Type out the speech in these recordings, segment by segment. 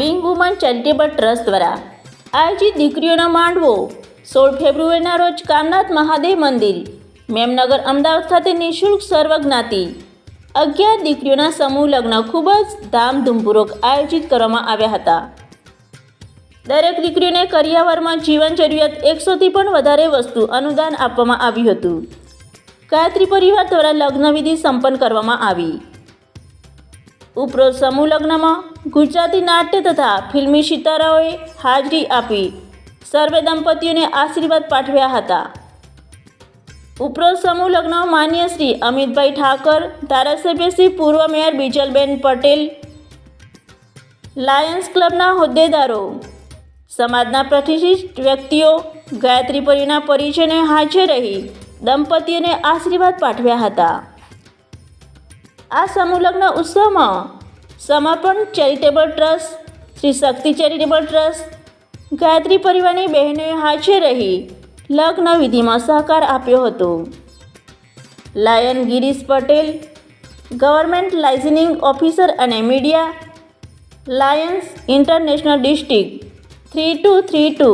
Wing woman charitable trust દ્વારા. આયોજિત દીકરીઓનો માંડવો. સોળ ફેબ્રુઆરીના રોજ કામનાથ મહાદેવ મંદિર. મેમનગર અમદાવાદ ખાતે નિઃશુલ્ક સર્વજ્ઞાતિ. અગિયાર દીકરીઓના સમૂહ લગ્ન ખૂબ જ ધામધૂમપૂર્વક આયોજિત કરવામાં આવ્યા હતા. દરેક દીકરીઓને કરિયાવરમાં જીવન જરૂરિયાત એકસોથી પણ વધારે વસ્તુ અનુદાન આપવામાં આવ્યું હતું. ગાયત્રી પરિવાર દ્વારા લગ્નવિધિ સંપન્ન કરવામાં આવી. ઉપરોક્ત સમૂહ લગ્નમાં ગુજરાતી નાટ્ય તથા ફિલ્મી સિતારાઓએ હાજરી આપી. સર્વે દંપતીઓને આશીર્વાદ પાઠવ્યા હતા. ઉપરોક્ત સમૂહ લગ્ન માન્ય શ્રી અમિતભાઈ ઠાકર, ધારાસભ્ય શ્રી પૂર્વ મેયર બીજલબેન પટેલ, લાયન્સ ક્લબના હોદ્દેદારો, સમાજના પ્રતિષ્ઠિત વ્યક્તિઓ, ગાયત્રી પરિના પરિચયને હાજર રહી દંપતીઓને આશીર્વાદ પાઠવ્યા હતા. આ સમૂહલગ્ન ઉત્સવમાં Samarpan, charitable trust Shri Shakti charitable trust, Gayatri પરિવારની બહેનોએ હાજર રહી લગ્ન વિધિમાં સહકાર આપ્યો હતો. Lion Girish Patel, government liaisoning officer અને media, Lions International district three two three two,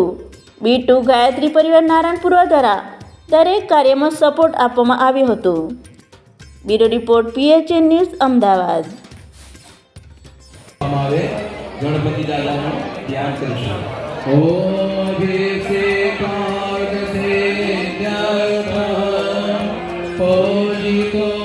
B two Gayatri Parivar Narayanpura દ્વારા દરેક કાર્યમાં સપોર્ટ આપવામાં આવ્યો હતો. Bureau report PHN news Ahmedabad. અમારે ગણપતિ દાદાનું ધ્યાન કરીશું. પૂજિતો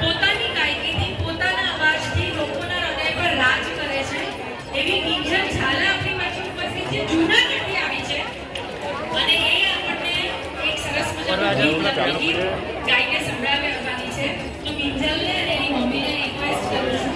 પોતાની ગાયકીથી પોતાના અવાજથી લોકોના હૃદય પર રાજ કરે છે. એવી કિંજલ ઝાલા આપણી વચ્ચે ઉપસ્થિત છે. જૂનાગઢથી આવી છે. અને એ આપણને એક સરસ મજાનું ગીત ગાઈને સંભળાવી આપવાની છે. તો કિંજલને અને એની મમ્મીને રિક્વેસ્ટ કરું છું.